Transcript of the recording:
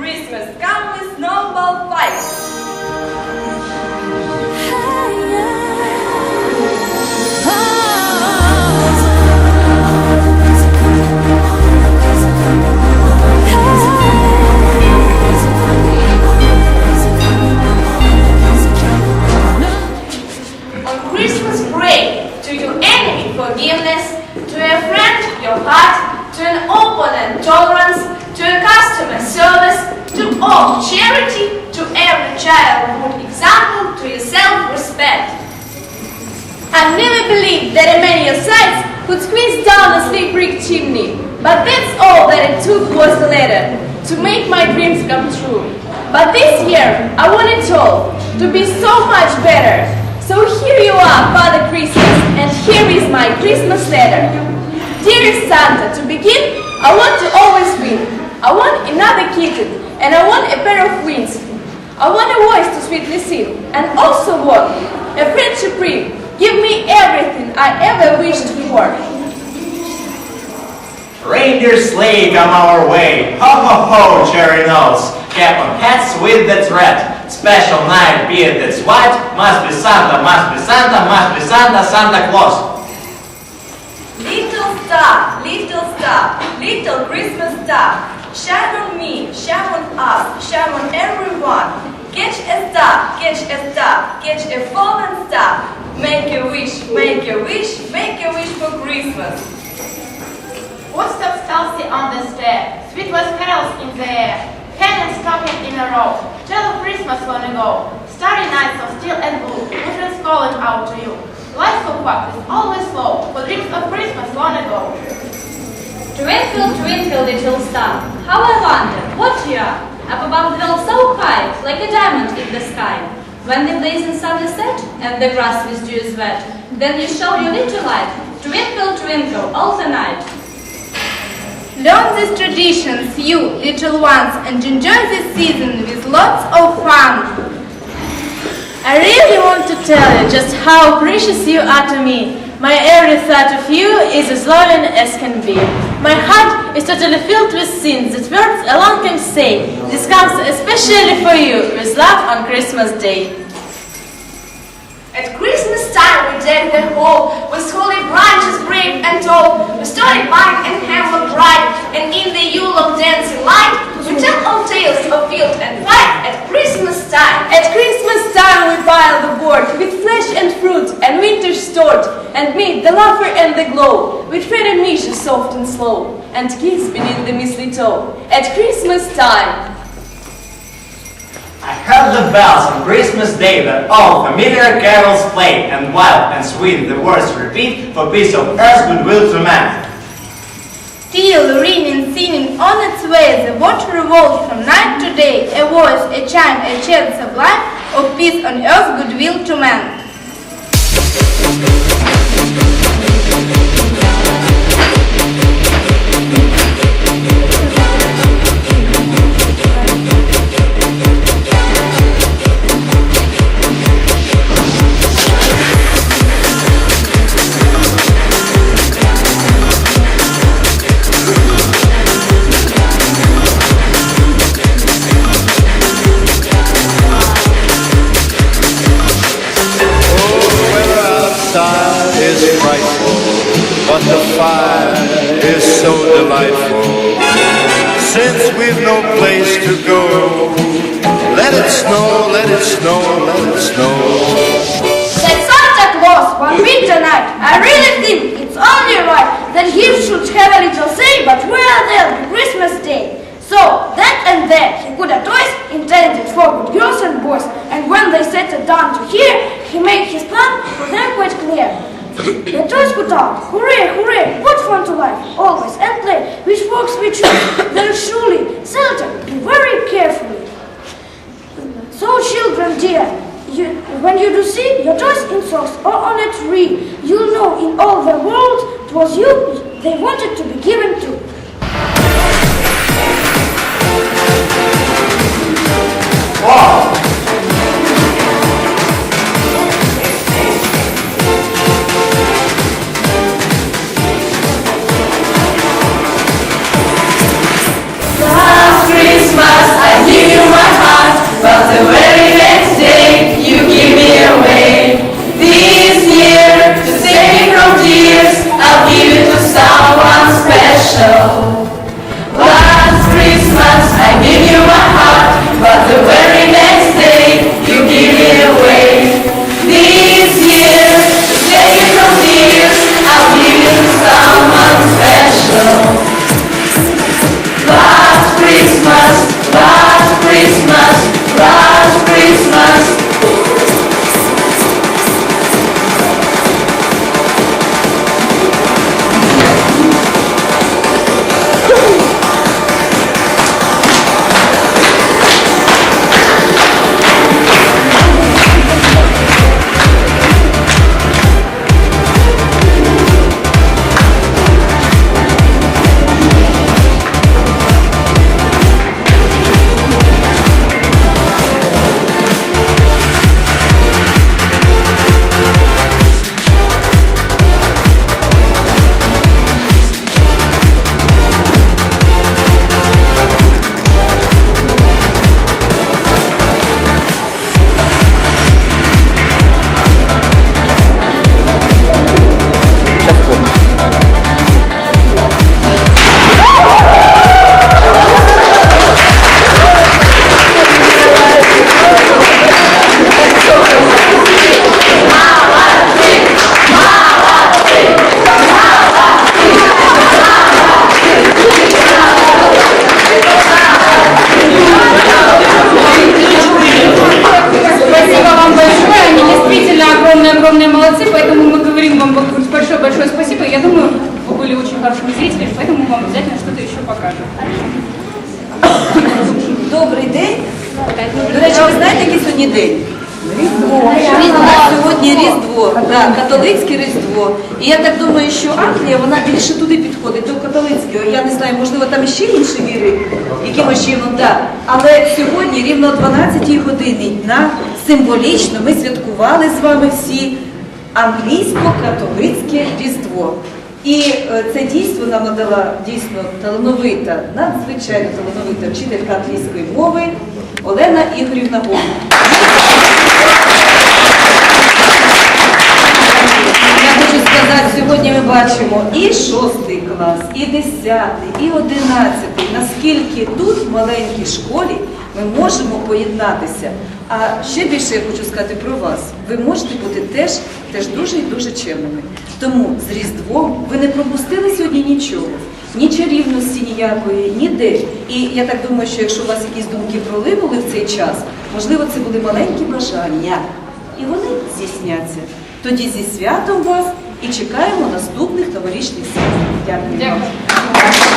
Christmas comes number 5. Believed that a man your size could squeeze down a sleek brick chimney. But that's all that it took was a letter to make my dreams come true. But this year, I want it all to be so much better. So here you are, Father Christmas, and here is my Christmas letter. Dear Santa, to begin, I want to always win. I want another kitten, and I want a pair of wings. I want a voice to sweetly sing, and also want a friendship ring. Give me everything I ever wished for. Reindeer sleigh come our way. Ho ho ho, cherry nose. Cap on hats with that red. Special night beard that's white. Must be Santa, must be Santa, must be Santa, Santa Claus. Little star, little star, little Christmas star, shine on me, shine on us, shine on everyone. Catch a star, catch a star, catch a fallen star. Make a wish, make a wish, make a wish for Christmas. Footsteps Elsie on the stair, sweet was carols in the air, cannons talking in a row, tell of Christmas long ago, starry nights of steel and blue, children's calling out to you. Life for quack is always slow, for dreams of Christmas long ago. Twinkle, twinkle, little star, how I wonder what you are. Up above the world so high, like a diamond in the sky. When the blazing sun is set, and the grass with dew is wet, then you show your little light. Twinkle, twinkle, all the night. Learn these traditions, you little ones, and enjoy this season with lots of fun. I really want to tell you just how precious you are to me. My every thought of you is as loving as can be. My heart is totally filled with sins that words alone can say. This comes especially for you, with love on Christmas Day. At Christmas time we deck the hall with holy branches brave and tall, with starry pine and hemlock bright, and in the Yule of dancing light, we tell old tales of field and fight at Christmas time. At Christmas time we pile the board with flesh and fruit and winter stored, and meet the laughter and the glow, with Fred and soft and slow, and kiss beneath the mistletoe. At Christmas time. Heard the bells on Christmas Day that all familiar carols play, and wild and sweet the words repeat for peace of earth, goodwill to man. Still ringing, singing on its way, the water revolves from night to day, a voice, a chime, a chant sublime of peace on earth, goodwill to man. We've no place to go, let it snow, let it snow, let it snow. Said Santa Claus one winter night, I really think it's only right that he should have a little say, but where there be Christmas Day. So, that and that, he put a toys intended for good girls and boys, and when they settled down to hear, he made his plan for them quite clear. The toys put out, hooray, hooray, what fun to life, always, and play, which works we choose, then surely, Santa, be very carefully. So, children dear, you, when you do see your toys in socks or on a tree, you'll know in all the world 'twas you they wanted to be given to. Wow! show. До речі, ви знаєте, який сьогодні день? Різдво. Сьогодні Різдво, католицьке Різдво. І я так думаю, що Англія вона більше туди підходить, до католицького. Я не знаю, можливо, там ще інші віри, якимось чином, да. Але сьогодні, рівно о 12-й годині, символічно ми святкували з вами всі англійсько-католицьке Різдво. І е, це дійство нам надала дійсно талановита, надзвичайно талановита вчителька англійської мови Олена Ігорівна Гомін. Я хочу сказати, сьогодні ми бачимо і шостий клас, і десятий, і одинадцятий. Наскільки тут, в маленькій школі, ми можемо поєднатися. А ще більше я хочу сказати про вас. Ви можете бути теж, теж дуже і дуже чемними. Тому з Різдвом ви не пропустили сьогодні нічого. Ні чарівності ніякої, ніде. І я так думаю, що якщо у вас якісь думки пролинули в цей час, можливо, це були маленькі бажання. І вони здійсняться. Тоді зі святом вас і чекаємо наступних новорічних свят. Дякую. Дякую.